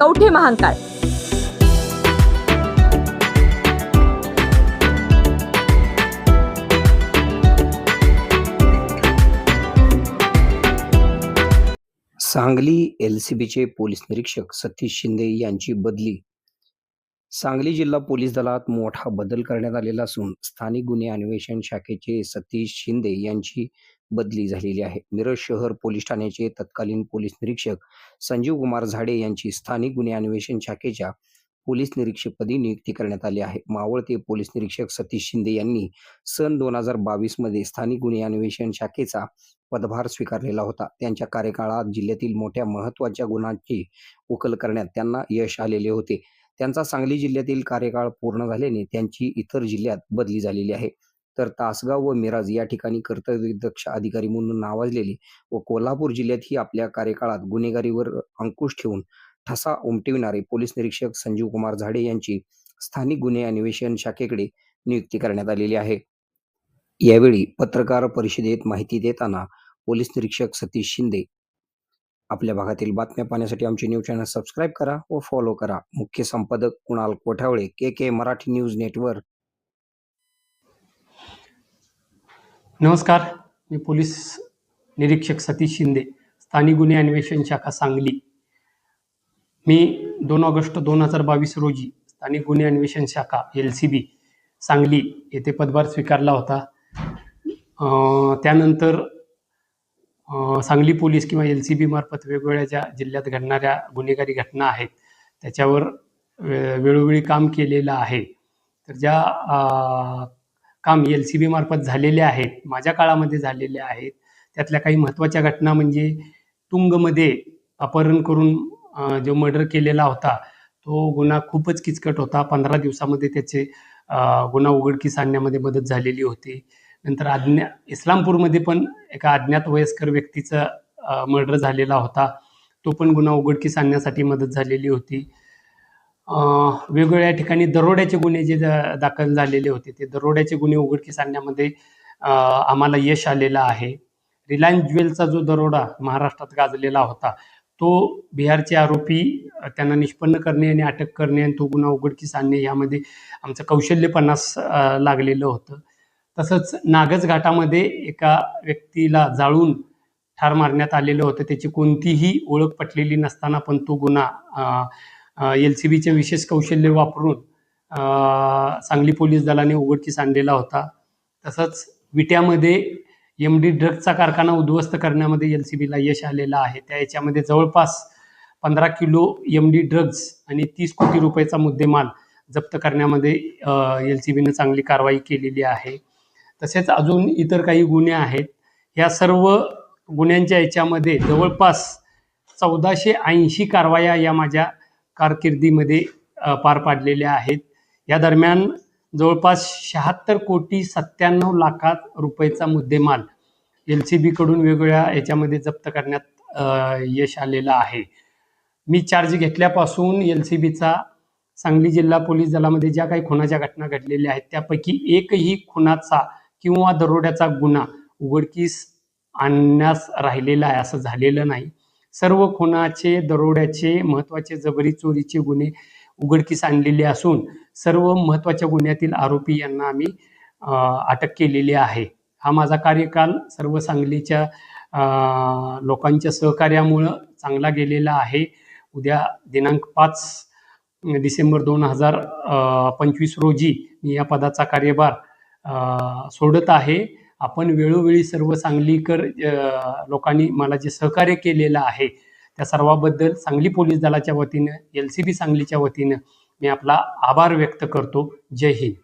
कवठे महांकाळ सांगली एलसीबीचे पोलीस निरीक्षक सतीश शिंदे यांची बदली सांगली जिल्हा पोलीस दलात मोठा बदल करण्यात आलेला असून स्थानिक गुन्हे अन्वेषण शाखेचे सतीश शिंदे यांची बदली झालेली आहे. मिरज शहर पोलीस ठाण्याचे तत्कालीन पोलीस निरीक्षक संजीव कुमार झाडे यांची स्थानिक गुन्हे अन्वेषण शाखेच्या पोलीस निरीक्षकपदी नियुक्ती करण्यात आली आहे. मावळते पोलीस निरीक्षक सतीश शिंदे यांनी सन दोन हजार बावीसमध्ये स्थानिक गुन्हे अन्वेषण शाखेचा पदभार स्वीकारलेला होता. त्यांच्या कार्यकाळात जिल्ह्यातील मोठ्या महत्त्वाच्या गुन्ह्यांची उकल करण्यात त्यांना यश आलेले होते. त्यांचा सांगली जिल्ह्यातील कार्यकाळ पूर्ण झाल्याने त्यांची इतर जिल्ह्यात बदली झालेली आहे. तर तासगाव व मिराज या ठिकाणी कर्तव्यदक्ष अधिकारी म्हणून नावाजलेले व कोल्हापूर जिल्ह्यातही आपल्या कार्यकाळात गुन्हेगारीवर अंकुश ठेवून ठसा उमटविणारे पोलीस निरीक्षक संजीव कुमार झाडे यांची स्थानिक गुन्हे अन्वेषण शाखेकडे नियुक्ती करण्यात आलेली आहे. यावेळी पत्रकार परिषदेत माहिती देताना पोलीस निरीक्षक सतीश शिंदे आपल्या भागातील बातम्या पाहण्यासाठी आमचे न्यूज चॅनल सबस्क्राईब करा व फॉलो करा. मुख्य संपादक Kunal Kothavale K K Marathi news network. नमस्कार मी पोलीस निरीक्षक सतीश शिंदे स्थानिक गुन्हे अन्वेषण शाखा सांगली. मी दोन ऑगस्ट दोन हजार बावीस रोजी स्थानिक गुन्हे अन्वेषण शाखा एल सी बी सांगली येथे पदभार स्वीकारला होता. त्यानंतर सांगली पोलीस किंवा एल सी बी मार्फत वेगवेगळ्या ज्या जिल्ह्यात घडणाऱ्या गुन्हेगारी घटना आहेत त्याच्यावर वे- वेळोवेळी काम केलेलं आहे. तर ज्या काम एल सी बी मार्फत झालेले आहेत माझ्या काळामध्ये झालेले आहेत त्यातल्या काही महत्त्वाच्या घटना म्हणजे तुंगमध्ये अपहरण करून जो मर्डर केलेला होता तो गुन्हा खूपच किचकट होता. पंधरा दिवसामध्ये त्याचे गुन्हा उघडकीस आणण्यामध्ये मदत झालेली होती. नंतर अज्ञा इस्लामपूरमध्ये पण एका अज्ञात वयस्कर व्यक्तीचा मर्डर झालेला होता. तो पण गुन्हा उघडकीस आणण्यासाठी मदत झालेली होती. वेगवेगळ्या ठिकाणी दरोड्याचे गुन्हे जे दाखल झालेले होते ते दरोड्याचे गुन्हे उघडकीस आणण्यामध्ये आम्हाला यश आलेलं आहे. रिलायन्स ज्वेलचा जो दरोडा महाराष्ट्रात गाजलेला होता तो बिहारचे आरोपी त्यांना निष्पन्न करणे आणि अटक करणे आणि तो गुन्हा उघडकीस आणणे यामध्ये आमचं कौशल्यपणास लागलेलं होतं. तसंच नागज घाटामध्ये एका व्यक्तीला जाळून ठार मारण्यात आलेलं होतं. त्याची कोणतीही ओळख पटलेली नसताना पण तो गुन्हा एल सी बीचे विशेष कौशल्य वापरून सांगली पोलीस दलाने उघडकीस आणलेला होता. तसंच विट्यामध्ये एम डी ड्रगचा कारखाना उद्ध्वस्त करण्यामध्ये एल सी बीला यश आलेलं आहे. त्या याच्यामध्ये जवळपास पंधरा किलो एम डी ड्रग्ज आणि तीस कोटी रुपयाचा मुद्देमाल जप्त करण्यामध्ये एल सी बीनं चांगली कारवाई केलेली आहे. तसेच अजून इतर काही गुन्हे आहेत. या सर्व गुन्ह्यांच्या याच्यामध्ये जवळपास चौदाशे ऐंशी कारवाया या माझ्या कारकिर्दीमध्ये पार पाडलेल्या आहेत. या दरम्यान जवळपास शहात्तर कोटी सत्त्याण्णव लाखात रुपयेचा मुद्देमाल एल सी बीकडून वेगवेगळ्या याच्यामध्ये जप्त करण्यात यश आलेलं आहे. मी चार्ज घेतल्यापासून एल सी बीचा सांगली जिल्हा पोलीस दलामध्ये ज्या काही खुनाच्या घटना घडलेल्या आहेत त्यापैकी एकही खुनाचा किंवा दरोड्याचा गुन्हा उघडकीस आणण्यास राहिलेला आहे असं झालेलं नाही. सर्व खुनाचे दरोड्याचे महत्त्वाचे जबरी चोरीचे गुन्हे उघडकीस आणलेले असून सर्व महत्त्वाच्या गुन्ह्यातील आरोपी यांना आम्ही अटक केलेली आहे. हा माझा कार्यकाल सर्व सांगलीच्या लोकांच्या सहकार्यामुळं चांगला गेलेला आहे. उद्या दिनांक पाच डिसेंबर दोन हजार पंचवीस रोजी मी या पदाचा कार्यभार सोडत आहे. आपण वेळोवेळी सर्व सांगलीकर लोकांनी मला जे सहकार्य केलेलं आहे त्या सर्वाबद्दल सांगली पोलीस दलाच्या वतीनं एल सी बी सांगलीच्या वतीनं मी आपला आभार व्यक्त करतो. जय हिंद.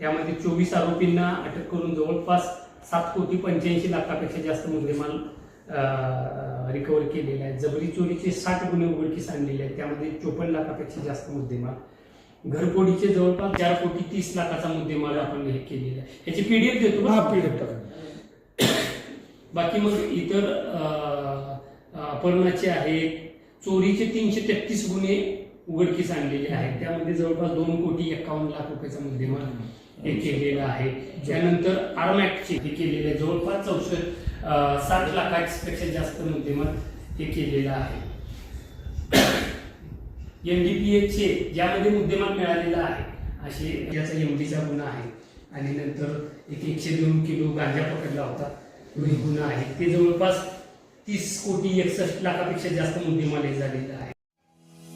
त्यामध्ये चोवीस आरोपींना अटक करून जवळपास सात कोटी पंच्याऐंशी लाखापेक्षा जास्त मुद्देमाल रिकवर केलेला आहे जबरी चोरीचे साठ गुन्हे उघडकीस आणलेले आहेत. त्यामध्ये चोपन्न लाखापेक्षा जास्त मुद्देमाल घरफोडीचे जवळपास चार कोटी तीस लाखाचा मुद्देमाल आपण हे केलेला आहे. याची पीडीएफ देतो हा? पीडीएफ बाकी मग इतर अपहरणाचे आहेत चोरीचे तीनशे तेहतीस गुन्हे उघडकीस आणलेले आहेत. त्यामध्ये जवळपास दोन कोटी एकावन्न लाख रुपयाचा मुद्देमाल हे केलेला आहे. त्यानंतर आर्मॅक्टचे हे केलेले आहे. जवळपास चौसष्ट साठ लाखापेक्षा जास्त मुद्देमाल हे केलेला आहे. एनडीपीएचे ज्यामध्ये मुद्देमाल मिळालेला आहे. असे याचा एमडीचा गुन्हा आहे. आणि नंतर एक एकशे दोन किलो गांजा पकडला होता. गुन्हा आहे. ते जवळपास तीस कोटी एकसष्ट लाखापेक्षा जास्त मुद्देमाल हे झालेला आहे